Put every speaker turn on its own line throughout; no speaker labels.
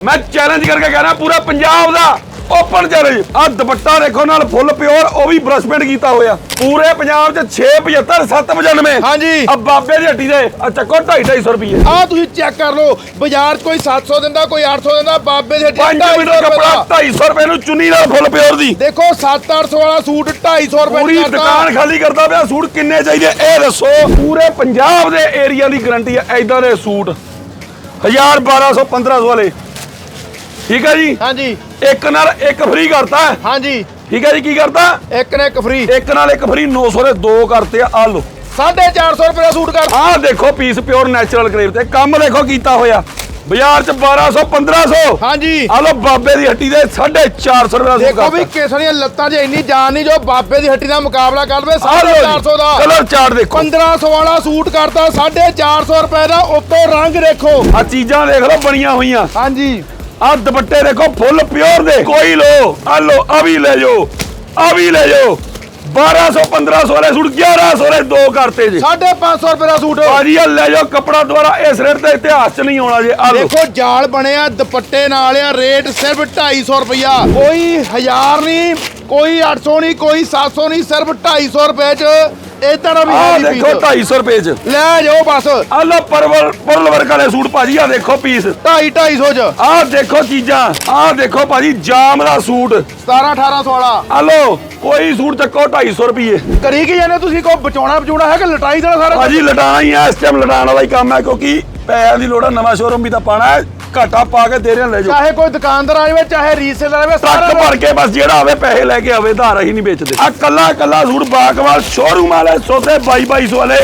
ਮੈਂ ਚੈਲੰਜ ਕਰਕੇ ਕਹਿ ਰਿਹਾ ਪੂਰਾ ਪੰਜਾਬ ਦਾ ਓਪਨ ਚੈਲੰਜ ਆ ਦੁਪੱਟਾ ਦੇਖੋ ਨਾਲ ਫੁੱਲ ਪਿਓਰ ਉਹ ਵੀ ਬ੍ਰਸ਼ ਪੇਂਟ ਕੀਤਾ ਹੋਇਆ। ਪੂਰੇ ਪੰਜਾਬ 'ਚ 675 795
ਹਾਂਜੀ।
ਆ ਬਾਬੇ ਦੀ ਹੱਟੀ ਦੇ ਆ ਚੱਕੋ 2.5 250 ਰੁਪਏ
ਆ ਤੁਸੀਂ ਚੈੱਕ ਕਰ ਲਓ ਬਾਜ਼ਾਰ 'ਚ ਕੋਈ 700 ਦਿੰਦਾ ਕੋਈ 800 ਦਿੰਦਾ ਬਾਬੇ ਦੇ
5 ਮੀਟਰ ਕੱਪੜਾ 250 ਰੁਪਏ ਨੂੰ ਚੁੰਨੀ ਨਾਲ ਫੁੱਲ ਪਿਓਰ ਦੀ।
ਦੇਖੋ 7-800 ਵਾਲਾ ਸੂਟ 250 ਰੁਪਏ
ਪੂਰੀ। ਦੁਕਾਨ ਖਾਲੀ ਕਰਦਾ ਪਿਆ ਸੂਟ ਕਿੰਨੇ ਚਾਹੀਦੇ ਇਹ ਦੱਸੋ। ਪੂਰੇ ਪੰਜਾਬ ਦੇ ਏਰੀਆ ਦੀ ਗਾਰੰਟੀ ਹੈ ਐਦਾਂ ਦੇ ਸੂਟ। 1000 1200 1500 ਵਾਲੇ। ਠੀਕ ਹੈ ਜੀ?
ਹਾਂਜੀ।
ਇੱਕ ਨਾਲ ਇੱਕ ਫ੍ਰੀ ਕਰਤਾ।
ਹਾਂਜੀ।
ਠੀਕ ਹੈ ਜੀ ਕੀ ਕਰਤਾ?
ਇੱਕ ਨੇ ਇੱਕ ਫ੍ਰੀ
ਇੱਕ ਨਾਲ ਇੱਕ ਫ੍ਰੀ 900 ਦੇ ਦੋ ਕਰਤੇ ਆ ਆ ਲੋ
450 ਰੁਪਏ ਦਾ ਸੂਟ ਕਰ
ਆਹ ਦੇਖੋ ਪੀਸ ਪਿਓਰ ਨੈਚੁਰਲ ਕਰੇਵ ਤੇ। ਕੰਮ ਦੇਖੋ ਕੀਤਾ ਹੋਇਆ। ਬਾਜ਼ਾਰ ਚ 1200 1500
ਹਾਂਜੀ।
ਆ ਲੋ ਬਾਬੇ ਦੀ ਹੱਟੀ ਦੇ 450 ਰੁਪਏ ਦਾ ਸੂਟ
ਦੇਖੋ ਵੀ। ਕੇਸਰੀਆਂ ਲੱਤਾਂ 'ਚ ਇੰਨੀ ਜਾਨ ਨਹੀਂ ਜੋ ਬਾਬੇ ਦੀ ਹੱਟੀ ਦਾ ਮੁਕਾਬਲਾ ਕਰ ਲਵੇ
ਆਹ ਲਓ ਜੀ,
450 ਦਾ।
ਕਲਰ ਚਾਰਟ ਦੇਖੋ।
1500 ਵਾਲਾ ਸੂਟ ਕਰਤਾ 450 ਰੁਪਏ ਦਾ। ਉੱਤੋਂ ਰੰਗ ਦੇਖੋ।
ਆ ਚੀਜ਼ਾਂ ਦੇਖ ਲਓ ਬਣੀਆਂ ਹੋਈਆਂ।
ਹਾਂਜੀ।
ਆ ਦੁਪੱਟੇ ਦੇਖੋ ਫੁੱਲ ਪਿਓਰ ਦੇ। ਕੋਈ ਲੋ ਆ ਲੋ ਆ ਵੀ ਲੈ ਜਾਓ ਆ ਵੀ ਲੈ ਜਾਓ। 1200 1500 ਵਾਲੇ ਸੂਟ 1100 ਦੇ ਦੋ ਕਰਤੇ ਜੀ।
550 ਰੁਪਏ ਦਾ ਸੂਟ।
ਭਾਜੀ ਆ ਲੈ ਜਾਓ ਕੱਪੜਾ ਦੁਆਰਾ ਇਸ ਰੇਟ ਤੇ ਇਤਿਹਾਸ ਚ ਨਹੀਂ ਆਉਣਾ ਜੇ ਆ ਲੋ।
ਦੇਖੋ ਜਾਲ ਬਣਿਆ ਦੁਪੱਟੇ ਨਾਲ ਆ ਰੇਟ ਸਿਰਫ 250 ਰੁਪਇਆ ਕੋਈ 1000 ਨਹੀਂ ਕੋਈ 800 ਨਹੀਂ ਕੋਈ 700 ਨਹੀਂ ਸਿਰਫ 250 ਰੁਪਏ ਚ ਇਦਾਂ ਦਾ ਵੀ
ਆ ਦੇਖੋ
ਪੀਸ।
250 ਰੁਪਏ ਚ।
ਲੈ ਜਾਓ ਬਸ।
ਆ ਲੋ ਪਰਵਲ ਪਰਲ ਵਰਕ ਵਾਲੇ ਸੂਟ ਭਾਜੀ ਆ ਦੇਖੋ ਪੀਸ
2.5 250 ਚ।
ਆ ਦੇਖੋ ਚੀਜ਼ਾਂ ਆ ਦੇਖੋ ਭਾਜੀ ਜਾਮ ਦਾ ਸੂਟ।
17 1800 ਵਾਲਾ।
ਆ ਲੋ ਕੋਈ ਸੂਟ ਚੱਕੋ 250 ਰੁਪਏ
ਕਰੀ ਕੀ ਜਾਂਦੇ ਤੁਸੀਂ? ਕੋ ਬਚਾਉਣਾ ਬਚਾਉਣਾ ਹੈ ਕਿ ਲਟਾਈ ਦੇਣਾ ਸਾਰਾ
ਭਾਜੀ ਲਟਾਣਾ ਹੀ ਆ ਇਸ ਟਾਈਮ ਲਟਾਉਣ ਵਾਲਾ ਹੀ ਕੰਮ ਹੈ ਕਿਉਂਕਿ ਪੈਸਿਆਂ ਦੀ ਲੋੜ ਹੈ ਨਵਾਂ ਸ਼ੋਰੂਮ ਵੀ ਤਾਂ ਪਾਣਾ ਹੈ। ਘਾਟਾ ਪਾ ਕੇ ਦੇ ਰਹੇ ਲੈ ਜਾਓ।
ਚਾਹੇ ਕੋਈ ਦੁਕਾਨਦਾਰ ਆ ਜਾਵੇ ਚਾਹੇ ਰੀਸੇਲਰ ਆਵੇ ਸਾਰਾ
ਟਰੱਕ ਭਰ ਕੇ ਬਸ ਜਿਹੜਾ ਆਵੇ ਪੈਸੇ ਲੈ ਕੇ ਆਵੇ ਧਾਰ ਅਸੀਂ ਨਹੀਂ ਵੇਚਦੇ। ਆ ਕੱਲਾ ਕੱਲਾ ਸੂਟ ਬਾਕਵਾਲ ਸ਼ੋਰੂਮ ਵਾਲੇ ਸੋਤੇ 2200 ਵਾਲੇ।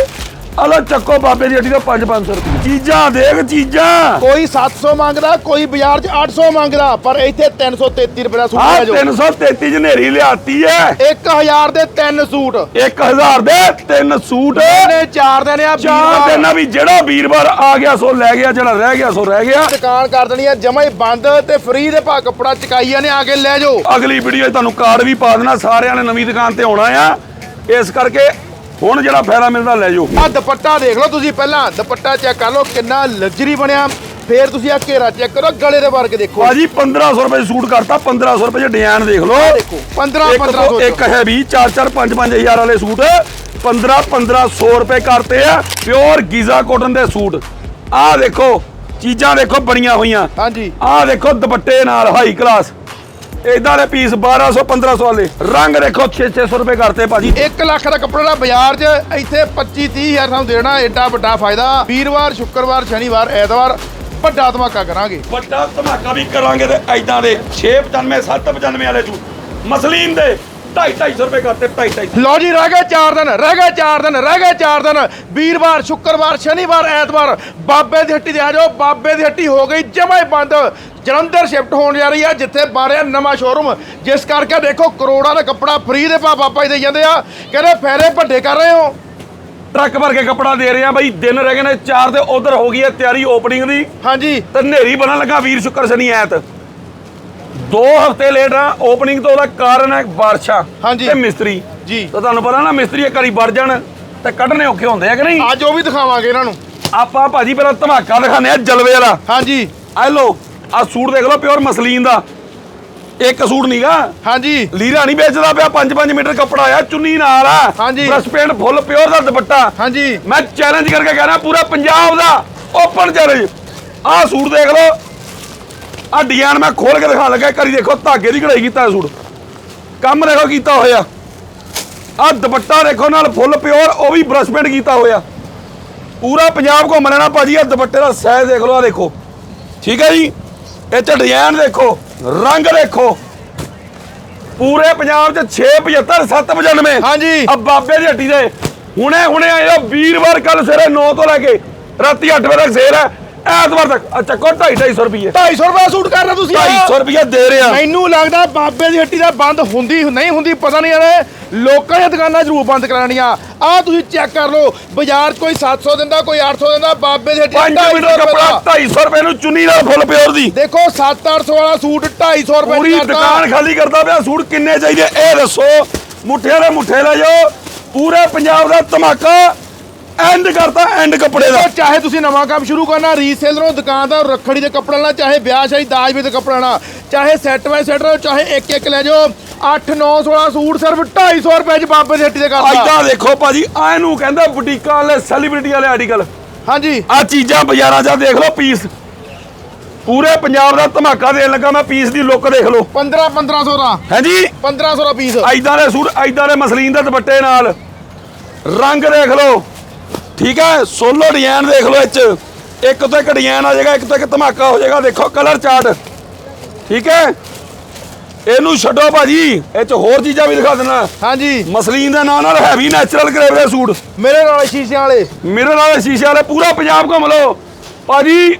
ਅਲੋ ਚੱਕੋ ਬਾਬੇ ਦੀ ਹੱਟੀ ਤੋਂ 5-500 ਰੁਪਏ। ਚੀਜ਼ਾਂ ਦੇਖ ਚੀਜ਼ਾਂ।
ਕੋਈ 700 ਮੰਗਦਾ ਕੋਈ ਬਾਜ਼ਾਰ 'ਚ 800 ਮੰਗਦਾ ਪਰ ਇੱਥੇ 333 ਰੁਪਏ ਦਾ ਸੂਟ
ਆ
ਜਾਓ।
333 ਚ ਨੇਰੀ ਲਿਆਤੀ ਹੈ
1000 ਦੇ 3 ਸੂਟ।
1000 ਦੇ ਤਿੰਨ ਸੂਟ।
ਇਹਨੇ ਚਾਰ ਦਿਨ ਆ
ਚਾਰ
ਵੀਰਵਾਰ।
ਦਿਨ ਆ ਵੀ ਜਿਹੜਾ ਵੀਰਵਾਰ ਆ ਗਿਆ ਸੋ ਲੈ ਗਿਆ ਜਿਹੜਾ ਰਹਿ ਗਿਆ ਸੋ ਰਹਿ ਗਿਆ।
ਦੁਕਾਨ ਕਰ ਦੇਣੀ ਆ ਜਮਾ ਹੀ ਬੰਦ ਤੇ ਫ੍ਰੀ ਦੇ ਭਾ ਕੱਪੜਾ ਚਕਾਈਆਂ ਨੇ ਆ ਕੇ ਲੈ ਜਾਓ।
ਅਗਲੀ ਵੀਡੀਓ 'ਚ ਤੁਹਾਨੂੰ ਕਾਰਡ ਵੀ ਪਾ ਦੇਣਾ ਸਾਰਿਆਂ ਨੇ ਨਵੀਂ ਦੁਕਾਨ ਤੇ ਆਉਣਾ ਆ। ਇਸ ਕਰਕੇ ਹੁਣ ਜਿਹੜਾ ਫਾਇਦਾ ਮਿਲਦਾ ਲੈ ਜਾਓ।
ਆ ਦੁਪੱਟਾ ਦੇਖ ਲਓ ਤੁਸੀਂ ਪਹਿਲਾਂ ਦੁਪੱਟਾ ਚੈੱਕ ਕਰ ਲਓ ਕਿੰਨਾ ਲਗਜ਼ਰੀ ਬਣਿਆ। ਫੇਰ ਤੁਸੀਂ ਆ ਘੇਰਾ ਚੈੱਕ ਕਰੋ ਗਲੇ ਦੇ ਵਰਗ ਦੇਖੋ।
ਭਾਜੀ 1500 ਰੁਪਏ ਸੂਟ ਕਰਤਾ 1500 ਰੁਪਏ 'ਚ ਡਿਜ਼ਾਈਨ ਦੇਖ ਲਓ।
ਦੇਖੋ 15
ਇੱਕ
1500
ਤੋਂ ਇੱਕ ਹੈ ਵੀ 4 4 5 5000 ਵਾਲੇ ਸੂਟ। 15 1500 ਰੁਪਏ ਕਰਤੇ ਆ ਪਿਓਰ ਗੀਜ਼ਾ ਕਾਟਨ ਦੇ ਸੂਟ। ਆਹ ਦੇਖੋ ਚੀਜ਼ਾਂ ਦੇਖੋ ਬਣੀਆਂ ਹੋਈਆਂ।
ਹਾਂਜੀ।
ਆਹ ਦੇਖੋ ਦੁਪੱਟੇ ਨਾਲ ਹਾਈ ਕਲਾਸ ਇਦਾਂ ਦੇ ਪੀਸ 1200 1500 ਵਾਲੇ। ਰੰਗ ਦੇਖੋ 6 600 ਰੁਪਏ ਕਰਤੇ ਭਾਜੀ।
1 ਲੱਖ ਦਾ ਕੱਪੜਾ ਦਾ ਬਾਜ਼ਾਰ 'ਚ ਇੱਥੇ 25 30 ਹਜ਼ਾਰ ਸਾਨੂੰ ਦੇਣਾ ਐਡਾ ਵੱਡਾ ਫਾਇਦਾ। ਵੀਰਵਾਰ ਸ਼ੁੱਕਰਵਾਰ ਸ਼ਨੀਵਾਰ ਐਤਵਾਰ ਵੱਡਾ ਧਮਾਕਾ ਕਰਾਂਗੇ।
ਵੱਡਾ ਧਮਾਕਾ ਵੀ ਕਰਾਂਗੇ ਤੇ ਐਦਾਂ ਦੇ 695 795 ਵਾਲੇ ਸੂਟ ਮਸਲੀਨ ਦੇ 2.5 ਰੁਪਏ ਕਰਤੇ 2.5
ਲਓ ਜੀ ਰਹਿ ਗਏ 4 ਦਿਨ ਰਹਿ ਗਏ 4 ਦਿਨ ਰਹਿ ਗਏ 4 ਦਿਨ। ਵੀਰਵਾਰ ਸ਼ੁੱਕਰਵਾਰ ਸ਼ਨੀਵਾਰ ਐਤਵਾਰ ਬਾਬੇ ਦੀ ਹੱਟੀ ਤੇ ਆ ਜਾਓ। ਬਾਬੇ ਦੀ ਹੱਟੀ ਹੋ ਗਈ ਜਮਾ ਹੀ ਬੰਦ। ਜਲੰਧਰ ਸ਼ਿਫਟ ਹੋਣ ਜਾ ਰਹੀ ਆ ਜਿੱਥੇ ਬਣ ਰਿਹਾ ਨਵਾਂ ਸ਼ੋਰੂਮ ਜਿਸ ਕਰਕੇ ਦੇਖੋ ਕਰੋੜਾਂ ਦਾ ਕੱਪੜਾ ਫ੍ਰੀ ਦੇ ਭਾ ਬਾਬਾ ਜੀ ਦੇ ਜਾਂਦੇ ਆ। ਕਹਿੰਦੇ ਫੈਰੇ ਵੱਡੇ ਕਰ ਰਹੇ ਹੋ।
ਟਰੱਕ ਭਰ ਕੇ ਕੱਪੜਾ ਦੇ ਰਹੇ ਆ ਬਾਈ ਦਿਨ ਰਹਿ ਗਏ ਨੇ 4 ਤੇ ਉਧਰ ਹੋ ਗਈ ਹੈ ਤਿਆਰੀ ਓਪਨਿੰਗ ਦੀ।
ਹਾਂਜੀ।
ਤੇ ਨੇਰੀ ਬਣਨ ਲੱਗਾ ਵੀਰ ਸ਼ੁੱਕਰ ਸ਼ਨੀ ਐਤ। ਦੋ ਹਫ਼ਤੇ ਲੇਟ ਆ ਓਪਨਿੰਗ ਤੋਂ ਉਹਦਾ ਕਾਰਨ ਹੈ ਬਾਰਿਸ਼ਾਂ
ਹਾਂਜੀ।
ਤੇ ਮਿਸਤਰੀ।
ਜੀ।
ਤਾਂ ਤੁਹਾਨੂੰ ਪਤਾ ਨਾ ਮਿਸਤਰੀ ਇੱਕ ਵਾਰੀ ਵੜ ਜਾਣ ਤੇ ਕੱਢਣੇ ਔਖੇ ਹੁੰਦੇ ਆ ਕਿ ਨਹੀਂ?
ਅੱਜ ਉਹ ਵੀ ਦਿਖਾਵਾਂਗੇ ਇਹਨਾਂ ਨੂੰ।
ਆਪਾਂ ਭਾਜੀ ਪਹਿਲਾਂ ਧਮਾਕਾ ਦਿਖਾਣੇ ਆ ਜਲਵੇ ਵਾਲਾ।
ਹਾਂਜੀ।
ਆ ਲੋ ਆ ਸੂਟ ਦੇਖ ਲਓ ਪਿਓਰ ਮਸਲੀਨ ਦਾ। ਇੱਕ ਸੂਟ ਨਹੀਂਗਾ
ਹਾਂਜੀ।
ਲੀਰਾ ਨਹੀਂ ਵੇਚਦਾ ਪਿਆ 5-5 ਮੀਟਰ ਕੱਪੜਾ ਆ ਚੁੰਨੀ ਨਾਲ ਆ।
ਹਾਂਜੀ।
ਬ੍ਰਸ਼ ਪੇਂਟ ਫੁੱਲ ਪਿਓਰ ਦਾ ਦੁਪੱਟਾ।
ਹਾਂਜੀ।
ਮੈਂ ਚੈਲੰਜ ਕਰਕੇ ਕਹਿ ਰਿਹਾ ਪੂਰਾ ਪੰਜਾਬ ਦਾ ਓਪਨ ਚੈਲੰਜ ਆਹ ਸੂਟ ਦੇਖ ਲਓ ਆਹ ਡਿਜ਼ਾਈਨ ਮੈਂ ਖੋਲ ਕੇ ਦਿਖਾ ਲੱਗਾ ਕਰੀ ਦੇਖੋ ਧਾਗੇ ਦੀ ਕਢਾਈ ਕੀਤਾ ਸੂਟ। ਕੰਮ ਦੇਖੋ ਕੀਤਾ ਹੋਇਆ। ਆਹ ਦੁਪੱਟਾ ਦੇਖੋ ਨਾਲ ਫੁੱਲ ਪਿਓਰ ਉਹ ਵੀ ਬ੍ਰਸ਼ ਪੇਂਟ ਕੀਤਾ ਹੋਇਆ। ਪੂਰਾ ਪੰਜਾਬ ਘੁੰਮ ਲੈਣਾ ਭਾਜੀ ਆਹ ਦੁਪੱਟੇ ਦਾ ਸਾਈਜ਼ ਦੇਖ ਲਓ ਆਹ ਦੇਖੋ। ਠੀਕ ਹੈ ਜੀ? ਇਹ ਚ ਡਿਜ਼ਾਈਨ ਦੇਖੋ ਰੰਗ ਦੇਖੋ। ਪੂਰੇ ਪੰਜਾਬ ਚ 675 795
ਹਾਂਜੀ।
ਆ ਬਾਬੇ ਦੀ ਹੱਟੀ ਦੇ। ਹੁਣੇ ਹੁਣੇ ਆਏ ਆ ਵੀਰਵਾਰ ਕੱਲ ਸਵੇਰੇ 9 ਤੋਂ ਲੈ ਕੇ ਰਾਤੀ 8 ਵਜੇ ਤੱਕ ਸੇਲ ਹੈ। ਐਤਵਾਰ ਤੱਕ। ਆ ਚੱਕੋ 2.5 250 ਰੁਪਏ
250 ਰੁਪਏ ਸੂਟ ਕਰਨਾ ਤੁਸੀਂ
250 ਰੁਪਏ ਦੇ ਰਹੇ।
ਮੈਨੂੰ ਲੱਗਦਾ ਬਾਬੇ ਦੀ ਹੱਟੀ ਦਾ ਬੰਦ ਹੁੰਦੀ ਨਹੀਂ ਹੁੰਦੀ ਪਤਾ ਨਹੀਂ ਯਾਰ ਲੋਕਾਂ ਦੀਆਂ ਦੁਕਾਨਾਂ ਜ਼ਰੂਰ ਬੰਦ ਕਰਾਉਣੀਆਂ। ਆ ਤੁਸੀਂ ਚੈੱਕ ਕਰ ਲਓ ਬਾਜ਼ਾਰ 'ਚ ਕੋਈ 700 ਦਿੰਦਾ ਕੋਈ 800 ਦਿੰਦਾ ਬਾਬੇ ਦੀ ਹੱਟੀ
5
250
ਮੀਟਰ
ਰੁਪਏ
ਕੱਪੜਾ
ਦਾ।
250 ਰੁਪਏ ਨੂੰ ਚੁੰਨੀ ਨਾਲ ਫੁੱਲ ਪਿਓਰ ਦੀ।
ਦੇਖੋ 7-800 ਵਾਲਾ ਸੂਟ 250 ਰੁਪਏ
ਪੂਰੀ। ਦੁਕਾਨ ਖਾਲੀ ਕਰਦਾ ਪਿਆ ਸੂਟ ਕਿੰਨੇ ਚਾਹੀਦੇ? ਇਹ ਦੱਸੋ। ਮੁੱਠੇ ਦੇ ਮੁੱਠੇ ਲੈ ਜਾਓ। ਪੂਰੇ ਪੰਜਾਬ ਦਾ ਧਮਾਕਾ। ਐਂਡ ਕਰਤਾ ਐਂਡ ਕੱਪੜੇ ਦਾ।
ਚਾਹੇ ਤੁਸੀਂ ਨਵਾਂ ਕੰਮ ਸ਼ੁਰੂ ਕਰਨਾ ਰੀਸੇਲਰੋਂ ਦੁਕਾਨਦਾਰ ਰੱਖੜੀ ਦੇ ਕੱਪੜੇ ਲੈਣਾ ਚਾਹੇ ਵਿਆਹ ਸ਼ਾਦੀ ਦਾਜ ਵੀ ਦੇ ਕੱਪੜੇ ਲੈਣਾ ਚਾਹੇ ਸੈੱਟ ਬਾਈ ਸੈੱਟ ਲਓ ਚਾਹੇ ਇੱਕ ਇੱਕ ਲੈ ਜਾਓ 8 9 16 ਸੂਟ ਸਿਰਫ 250 ਰੁਪਏ ਚ ਬਾਬੇ ਹੱਟੀ ਦੇ ਕਰਦਾ
ਐਦਾਂ ਦੇਖੋ ਭਾਜੀ ਆ ਇਹਨੂੰ ਕਹਿੰਦਾ ਬੁਟੀਕਾਂ ਵਾਲੇ ਸੈਲੀਬ੍ਰਿਟੀ ਵਾਲੇ ਆਰਟੀਕਲ
ਹਾਂਜੀ।
ਆ ਚੀਜ਼ਾਂ ਬਾਜ਼ਾਰਾਂ 'ਚ ਦੇਖ ਲਓ ਪੀਸ ਪੂਰੇ ਪੰਜਾਬ ਦਾ ਧਮਾਕਾ ਦੇਣ ਲੱਗਾ ਮੈਂ ਪੀਸ ਦੀ ਲੁੱਕ ਦੇਖ ਲਓ।
15 1500 ਦਾ।
ਹਾਂਜੀ।
1500 ਦਾ ਪੀਸ
ਐਦਾਂ ਦੇ ਸੂਟ ਐਦਾਂ ਦੇ ਮਸਲੀਨ ਦੇ ਦੁਪੱਟੇ ਨਾਲ। ਰੰਗ ਦੇਖ ਲਓ। ਠੀਕ ਹੈ ਸੋਲੋ ਡਿਜ਼ਾਈਨ ਦੇਖ ਲਓ ਇਹ 'ਚ ਇੱਕ ਤੋਂ ਇੱਕ ਡਿਜ਼ਾਈਨ ਆ ਜਾਏਗਾ ਇੱਕ ਤੋਂ ਇੱਕ ਧਮਾਕਾ ਹੋ ਜਾਏਗਾ ਦੇਖੋ ਕਲਰ ਚਾਰਟ ਠੀਕ ਹੈ? ਇਹਨੂੰ ਛੱਡੋ ਭਾਜੀ ਇਹ 'ਚ ਹੋਰ ਚੀਜ਼ਾਂ ਵੀ ਦਿਖਾ ਦਿੰਦਾ
ਹਾਂਜੀ।
ਮਸਲੀਨ ਦੇ ਨਾਂ ਨਾਲ ਹੈਵੀ ਨੈਚੁਰਲ ਕਰੇਵ ਦੇ ਸੂਟ
ਮੇਰੇ ਨਾਲ ਸ਼ੀਸ਼ਿਆਂ ਵਾਲੇ।
ਮੇਰੇ ਨਾਲ ਸ਼ੀਸ਼ੇ ਵਾਲੇ ਪੂਰਾ ਪੰਜਾਬ ਘੁੰਮ ਲਓ। ਭਾਜੀ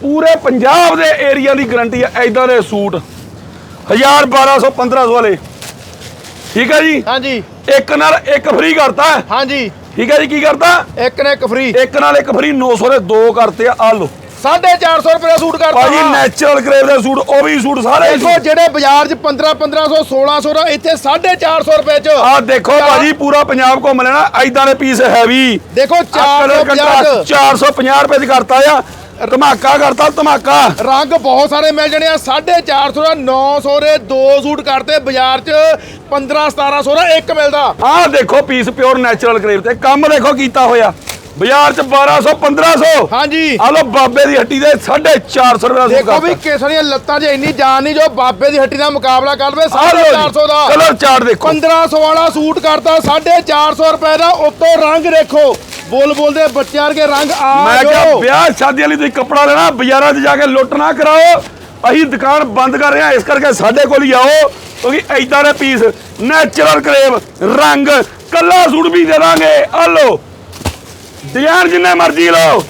ਪੂਰੇ ਪੰਜਾਬ ਦੇ ਏਰੀਆ ਦੀ ਗਾਰੰਟੀ ਹੈ ਐਦਾਂ ਦੇ ਸੂਟ 1000 1200 1500 ਵਾਲੇ। ਠੀਕ ਹੈ ਜੀ?
ਹਾਂਜੀ।
ਇੱਕ ਨਾਲ ਇੱਕ ਫ੍ਰੀ ਕਰਤਾ।
ਹਾਂਜੀ।
ਠੀਕ ਹੈ ਜੀ ਕੀ ਕਰਤਾ?
ਇੱਕ ਨੇ ਇੱਕ ਫ੍ਰੀ
ਇੱਕ ਨਾਲ ਇੱਕ ਫ੍ਰੀ 900 ਦੇ ਦੋ ਕਰਤੇ ਆ ਆਹ ਲਓ
450 ਰੁਪਏ ਦਾ ਸੂਟ ਕਰਤਾ
ਭਾਜੀ। ਨੈਚੁਰਲ ਕਰੇਵ ਦੇ ਸੂਟ ਉਹ ਵੀ ਸੂਟ ਸਾਰੇ
ਦੇਖੋ ਜਿਹੜੇ ਬਾਜ਼ਾਰ 'ਚ 15 1500 1600 ਦਾ ਇੱਥੇ 450 ਰੁਪਏ 'ਚ।
ਆ ਦੇਖੋ ਭਾਜੀ ਪੂਰਾ ਪੰਜਾਬ ਘੁੰਮ ਲੈਣਾ ਐਦਾਂ ਦੇ ਪੀਸ ਹੈਵੀ।
ਦੇਖੋ 450
450 ਰੁਪਏ ਚ ਕਰਤਾ ਆ। ਧਮਾਕਾ ਕਰਤਾ ਧਮਾਕਾ।
ਰੰਗ ਬਹੁਤ ਸਾਰੇ ਮਿਲ ਜਾਣੇ ਆ। 450 ਦਾ 900 ਦੇ ਦੋ ਸੂਟ ਕਰਤੇ ਬਾਜ਼ਾਰ 'ਚ 15 1700 ਦਾ ਇੱਕ ਮਿਲਦਾ।
ਆਹ ਦੇਖੋ ਪੀਸ ਪਿਓਰ ਨੈਚੁਰਲ ਕਰੇਵ ਤੇ। ਕੰਮ ਦੇਖੋ ਕੀਤਾ ਹੋਇਆ। ਬਾਜ਼ਾਰ ਚ 1200 1500
ਹਾਂਜੀ।
ਆ ਲੋ ਬਾਬੇ ਦੀ ਹੱਟੀ ਦੇ 450 ਰੁਪਏ ਦਾ ਸੂਟ
ਦੇਖੋ ਵੀ। ਕਿਸ ਦੀਆਂ ਲੱਤਾਂ 'ਚ ਇੰਨੀ ਜਾਨ ਨਹੀਂ ਜੋ ਬਾਬੇ ਦੀ ਹੱਟੀ ਦਾ ਮੁਕਾਬਲਾ ਕਰ
ਲਓ
450 ਦਾ।
ਕਲਰ ਚਾਰਟ ਦੇਖੋ।
1500 ਵਾਲਾ ਸੂਟ ਕਰਤਾ 450 ਰੁਪਏ ਦਾ। ਉੱਤੋਂ ਰੰਗ ਦੇਖੋ। ਬੋਲ ਬੋਲਦੇ ਬੱਚਿਆਂ ਵਰਗੇ ਰੰਗ ਆ
ਮੈਂ ਕਿਹਾ
ਜਾਓ।
ਵਿਆਹ ਸ਼ਾਦੀ ਵਾਲੀ ਤੁਸੀਂ ਕੱਪੜਾ ਲੈਣਾ ਬਾਜ਼ਾਰਾਂ 'ਚ ਜਾ ਕੇ ਲੁੱਟ ਨਾ ਕਰਾਓ। ਅਸੀਂ ਦੁਕਾਨ ਬੰਦ ਕਰ ਰਹੇ ਹਾਂ ਇਸ ਕਰਕੇ ਸਾਡੇ ਕੋਲ ਹੀ ਆਓ ਕਿਉਂਕਿ ਐਦਾਂ ਦੇ ਪੀਸ ਨੈਚੁਰਲ ਕਰੇਵ ਰੰਗ ਕੱਲਾ ਸੂਟ ਵੀ ਦੇ ਦਾਂਗੇ। ਆ ਲੋ ਡਿਜ਼ਾਈਨ ਜਿੰਨੇ ਮਰਜ਼ੀ ਲਓ।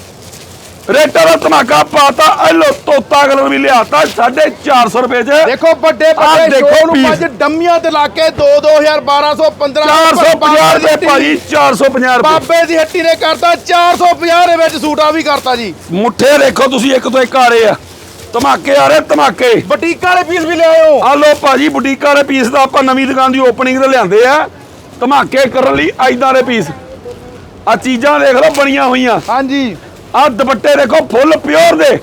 ਰੇਟਾਂ ਦਾ ਧਮਾਕਾ ਪਾਤਾ ਆ ਲੋ ਤੋਤਾ ਕਲਰ ਵੀ ਲਿਆਤਾ 450 ਰੁਪਏ 'ਚ।
ਦੇਖੋ ਵੱਡੇ
ਆਹ
ਵੱਡੇ
ਦੇਖੋ
ਸ਼ੋਅ ਨੂੰ
piece।
ਪੰਜ ਡੰਮੀਆਂ ਤੇ ਲਾ ਕੇ 2 2000 1200 1500
450 ਰੁਪਏ ਭਾਜੀ 450 ਰੁਪਏ।
ਬਾਬੇ ਦੀ ਹੱਟੀ ਨੇ ਕਰਤਾ 450 ਦੇ ਵਿੱਚ ਸੂਟ ਵੀ ਕਰਤਾ ਜੀ।
ਮੁੱਠੇ ਦੇਖੋ ਤੁਸੀਂ ਇੱਕ ਤੋਂ ਇੱਕ ਆ ਰਹੇ ਆ। ਧਮਾਕੇ ਆ ਰਹੇ ਧਮਾਕੇ।
ਬਟੀਕ ਵਾਲੇ ਪੀਸ ਵੀ ਲਿਆਇਓ
ਆ ਲੋ ਭਾਜੀ ਬੁਟੀਕ ਵਾਲੇ ਪੀਸ ਦਾ ਆਪਾਂ ਨਵੀਂ ਦੁਕਾਨ ਦੀ ਓਪਨਿੰਗ ਤੇ ਲਿਆਂਦੇ ਆ। ਧਮਾਕੇ ਕਰਨ ਲਈ ਐਦਾਂ ਦੇ ਪੀਸ। ਆ ਚੀਜ਼ਾਂ ਦੇਖ ਲਓ ਬਣੀਆਂ ਹੋਈਆਂ।
ਹਾਂਜੀ।
ਆ ਦੁਪੱਟੇ ਦੇਖੋ ਫੁੱਲ ਪਿਓਰ ਦੇ।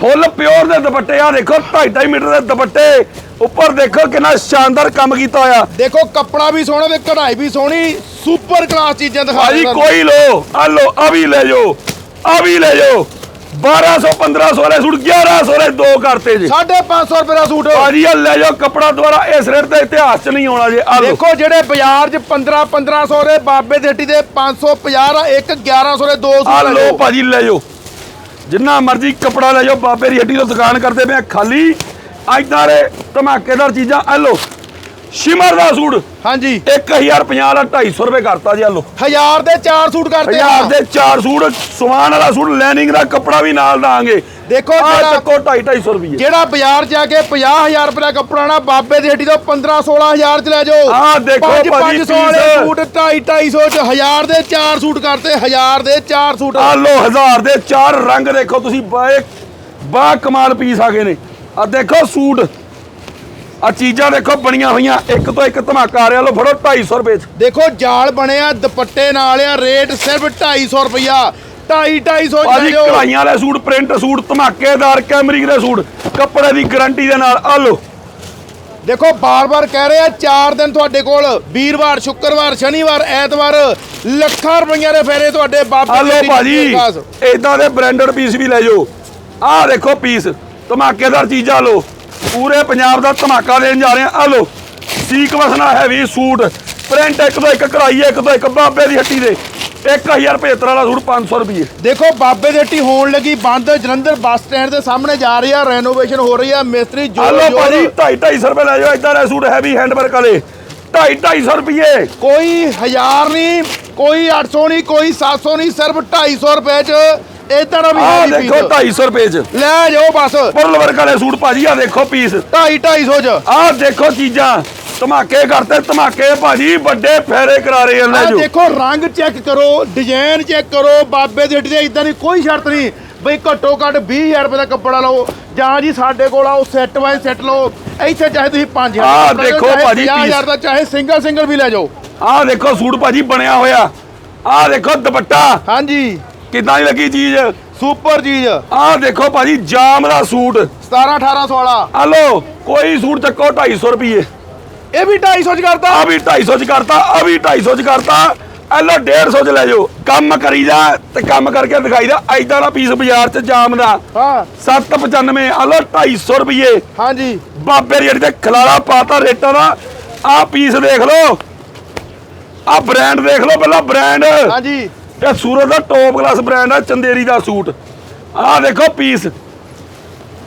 ਫੁੱਲ ਪਿਓਰ ਦੇ ਦੁਪੱਟੇ ਆ ਦੇਖੋ 2.5 ਮੀਟਰ ਦੇ ਦੁਪੱਟੇ। ਉੱਪਰ ਦੇਖੋ ਕਿੰਨਾ ਸ਼ਾਨਦਾਰ ਕੰਮ ਕੀਤਾ ਹੋਇਆ।
ਦੇਖੋ ਕੱਪੜਾ ਵੀ ਸੋਹਣਾ ਤੇ ਕਢਾਈ ਵੀ ਸੋਹਣੀ ਸੁਪਰ ਕਲਾਸ ਚੀਜ਼ਾਂ ਦਿਖਾ
ਭਾਜੀ ਕੋਈ ਲੋ ਆ ਲੋ ਆ ਵੀ ਲੈ ਜਾਓ ਆ ਵੀ ਲੈ ਜਾਓ। 1200 1500 ਵਾਲੇ ਸੂਟ 1100 ਵਾਲੇ ਦੋ ਕਰਤੇ ਜੀ।
550 ਰੁਪਏ ਦਾ ਸੂਟ।
ਭਾਜੀ ਆ ਲੈ ਜਾਓ ਕੱਪੜਾ ਦੁਆਰਾ ਇਸ ਰੇਟ ਤੇ ਇਤਿਹਾਸ ਚ ਨਹੀਂ ਆਉਣਾ ਜੇ ਆ ਲੋ
ਦੇਖੋ ਜਿਹੜੇ ਬਾਜ਼ਾਰ 'ਚ 15 1500 ਦੇ ਬਾਬੇ ਦੀ ਹੱਟੀ ਦੇ 550 ਦਾ ਇੱਕ 1100 ਦੇ ਦੋ
ਆ
ਸੂਟ ਲਓ
ਭਾਜੀ ਲੈ ਜਾਓ। ਜਿੰਨਾ ਮਰਜ਼ੀ ਕੱਪੜਾ ਲੈ ਜਾਓ ਬਾਬੇ ਦੀ ਹੱਟੀ ਤੋਂ ਦੁਕਾਨ ਕਰਦੇ ਪਏ ਆ ਖਾਲੀ। ਐਦਾਂ ਦੇ ਧਮਾਕੇਦਾਰ ਚੀਜ਼ਾਂ ਆ ਸ਼ਿਮਰ ਦਾ ਸੂਟ।
ਹਾਂਜੀ।
1050 ਦਾ 250 ਰੁਪਏ ਕਰਤਾ ਜੀ ਆ ਲੋ
ਹਜ਼ਾਰ ਦੇ ਚਾਰ ਸੂਟ ਕਰਤੇ ਆ।
ਹਜ਼ਾਰ ਦੇ ਚਾਰ ਸੂਟ ਸਵਾਨ ਵਾਲਾ ਸੂਟ ਲੈਨਿੰਗ ਦਾ ਕੱਪੜਾ ਵੀ ਨਾਲ ਦਾਂਗੇ।
ਦੇਖੋ
ਆ
ਜਿਹੜਾ
2.5 250 ਰੁਪਏ
ਜਿਹੜਾ ਬਾਜ਼ਾਰ ਜਾ ਕੇ 50000 ਰੁਪਏ ਦਾ ਕੱਪੜਾ ਨਾ ਬਾਬੇ ਦੀ ਹੱਟੀ ਤੋਂ 15 16000 ਚ ਲੈ ਜਾਓ।
ਆਹ ਦੇਖੋ ਭਾਜੀ
500 ਵਾਲੇ। ਸੂਟ 2.5 250 ਚ ਹਜ਼ਾਰ ਦੇ ਚਾਰ ਸੂਟ ਕਰਤੇ ਹਜ਼ਾਰ ਦੇ ਚਾਰ ਸੂਟ।
ਆ ਲੋ ਹਜ਼ਾਰ ਦੇ ਚਾਰ ਰੰਗ ਦੇਖੋ ਤੁਸੀਂ ਬਾਏ ਬਾ ਕਮਾਲ ਪੀਸ ਆ ਗਏ ਨੇ। ਆ ਦੇਖੋ ਸੂਟ। ਆ ਚੀਜ਼ਾਂ ਦੇਖੋ ਬਣੀਆਂ ਹੋਈਆਂ ਇੱਕ ਤੋਂ ਇੱਕ ਧਮਾਕਾ ਆ ਰਿਹਾ ਲੋ ਫੜੋ 250 ਰੁਪਏ ਚ।
ਦੇਖੋ ਜਾਲ ਬਣਿਆ ਦੁਪੱਟੇ ਨਾਲ ਆ ਰੇਟ ਸਿਰਫ 250 ਰੁਪਇਆ 2.5 250 ਚ ਲੈ
ਭਾਜੀ
ਜਾਓ।
ਕਢਾਈਆਂ ਵਾਲੇ ਸੂਟ ਪ੍ਰਿੰਟ ਸੂਟ ਧਮਾਕੇਦਾਰ ਕੈਮਰਿਕ ਦੇ ਸੂਟ ਕੱਪੜੇ ਦੀ ਗਾਰੰਟੀ ਦੇ ਨਾਲ ਆ ਲੋ
ਦੇਖੋ ਬਾਰ-ਬਾਰ ਕਹਿ ਰਹੇ ਆ 4 ਦਿਨ ਤੁਹਾਡੇ ਕੋਲ ਵੀਰਵਾਰ ਸ਼ੁੱਕਰਵਾਰ ਸ਼ਨੀਵਾਰ ਐਤਵਾਰ ਲੱਖਾਂ ਰੁਪਈਆਂ ਦੇ ਫੇਰੇ ਤੁਹਾਡੇ ਬਾਬੇ
ਆ ਲੋ
ਦੀ
ਭਾਜੀ। ਇਦਾਂ ਦੇ ਬ੍ਰਾਂਡਡ ਪੀਸ ਵੀ ਲੈ ਜਾਓ। ਆਹ ਦੇਖੋ ਪੀਸ ਧਮਾਕੇਦਾਰ ਚੀਜ਼ਾਂ ਲੋ ਪੂਰੇ ਪੰਜਾਬ ਦਾ ਧਮਾਕਾ ਦੇਣ ਜਾ ਰਹੇ ਆ ਆ ਲੋ ਸੀਕਵੈਂਸ ਨਾਲ ਹੈਵੀ ਸੂਟ। ਪ੍ਰਿੰਟ ਇੱਕ ਤੋਂ ਇੱਕ ਕਢਾਈ ਇੱਕ ਤੋਂ ਇੱਕ ਬਾਬੇ ਦੀ ਹੱਟੀ ਦੇ। 1075 ਵਾਲਾ ਸੂਟ 500 ਰੁਪਏ
ਦੇਖੋ ਬਾਬੇ ਦੀ ਹੱਟੀ ਹੋਣ ਲੱਗੀ ਬੰਦ। ਜਲੰਧਰ ਬੱਸ ਸਟੈਂਡ ਦੇ ਸਾਹਮਣੇ ਜਾ ਰਹੀ ਆ ਰੈਨੋਵੇਸ਼ਨ ਹੋ ਰਹੀ ਆ। ਮਿਸਤਰੀ
ਲੋ
ਜੋਰ
ਭਾਜੀ 2.5 250 ਰੁਪਏ ਲੈ ਜਾਓ ਇਦਾਂ ਦੇ ਸੂਟ ਹੈਵੀ ਹੈਂਡਵਰਕ ਵਾਲੇ। 2.5 250 ਰੁਪਏ
ਕੋਈ ਹਜ਼ਾਰ ਨਹੀਂ ਕੋਈ 800 ਨਹੀਂ ਕੋਈ 700 ਨਹੀਂ ਸਿਰਫ 250 ਰੁਪਏ ਚ ਇਦਾਂ ਦਾ ਵੀ heavy
ਦੇਖੋ
piece।
250 ਰੁਪਏ ਚ।
ਲੈ ਜਾਓ ਬਸ।
ਪਰਲ ਵਰਕ ਵਾਲੇ ਸੂਟ ਭਾਜੀ ਆ ਦੇਖੋ ਪੀਸ
2.5 250 ਚ।
ਆਹ ਦੇਖੋ ਚੀਜ਼ਾਂ ਧਮਾਕੇ ਕਰਤੇ ਧਮਾਕੇ ਭਾਜੀ ਵੱਡੇ ਫੇਰੇ ਕਰਾ ਰਹੇ ਆ ਲੈ
ਆ ਦੇਖੋ ਰੰਗ ਚੈੱਕ ਕਰੋ ਡਿਜ਼ਾਈਨ ਚੈੱਕ ਕਰੋ ਬਾਬੇ ਦੀ ਦੇ ਇਦਾਂ ਦੀ ਕੋਈ ਸ਼ਰਤ ਨਹੀਂ। ਬਈ ਘੱਟੋ ਘੱਟ 20000 ਰੁਪਏ ਦਾ ਕੱਪੜਾ ਲਓ ਜਾਂ ਜੀ ਸਾਡੇ ਕੋਲ ਆਓ ਸੈੱਟ ਵਾਈਜ਼ ਸੈੱਟ ਲਓ। ਇੱਥੇ ਚਾਹੇ ਤੁਸੀਂ 5000
ਆਹ ਦੇਖੋ ਭਾਜੀ
50000
piece।
ਦਾ ਚਾਹੇ ਸਿੰਗਲ ਸਿੰਗਲ ਵੀ ਲੈ ਜਾਓ।
ਆਹ ਦੇਖੋ ਸੂਟ ਭਾਜੀ ਬਣਿਆ ਹੋਇਆ। ਆਹ ਦੇਖੋ ਦੁਪੱਟਾ।
ਹਾਂਜੀ।
ਕਿੱਦਾਂ ਦੀ ਲੱਗੀ ਚੀਜ਼?
ਸੁਪਰ ਚੀਜ਼।
ਆਹ ਦੇਖੋ ਭਾਜੀ ਜਾਮ ਦਾ ਸੂਟ।
17 1800 ਵਾਲਾ
ਆ ਲੋ ਕੋਈ ਸੂਟ ਚੱਕੋ 250 ਰੁਪਏ
ਇਹ ਵੀ 250 ਚ ਕਰਤਾ।
ਆ ਵੀ 250 ਚ ਕਰਤਾ ਆ ਵੀ 250 ਚ ਕਰਤਾ। ਆ ਲੋ 150 ਚ ਲੈ ਜਾਓ। ਕੰਮ ਕਰੀ ਜਾ ਤੇ ਕੰਮ ਕਰਕੇ ਦਿਖਾਈ ਦਾ। ਐਦਾਂ ਦਾ ਪੀਸ ਬਾਜ਼ਾਰ ਚ ਜਾਮ ਦਾ।
ਹਾਂ।
795 ਆ ਲੋ 250 ਰੁਪਏ
ਹਾਂਜੀ।
ਬਾਬੇ ਦੀ ਜਿਹੜੀ ਤੇ ਖਲਾਰਾ ਪਾਤਾ ਰੇਟਾਂ ਦਾ। ਆ ਪੀਸ ਦੇਖ ਲਓ। ਆ ਬ੍ਰਾਂਡ ਦੇਖ ਲਓ ਪਹਿਲਾਂ ਬ੍ਰਾਂਡ
ਹਾਂਜੀ।
ਇਹ ਸੂਰਤ ਦਾ ਟੌਪ ਕਲਾਸ ਬ੍ਰਾਂਡ ਆ ਚੰਦੇਰੀ ਦਾ ਸੂਟ। ਆਹ ਦੇਖੋ ਪੀਸ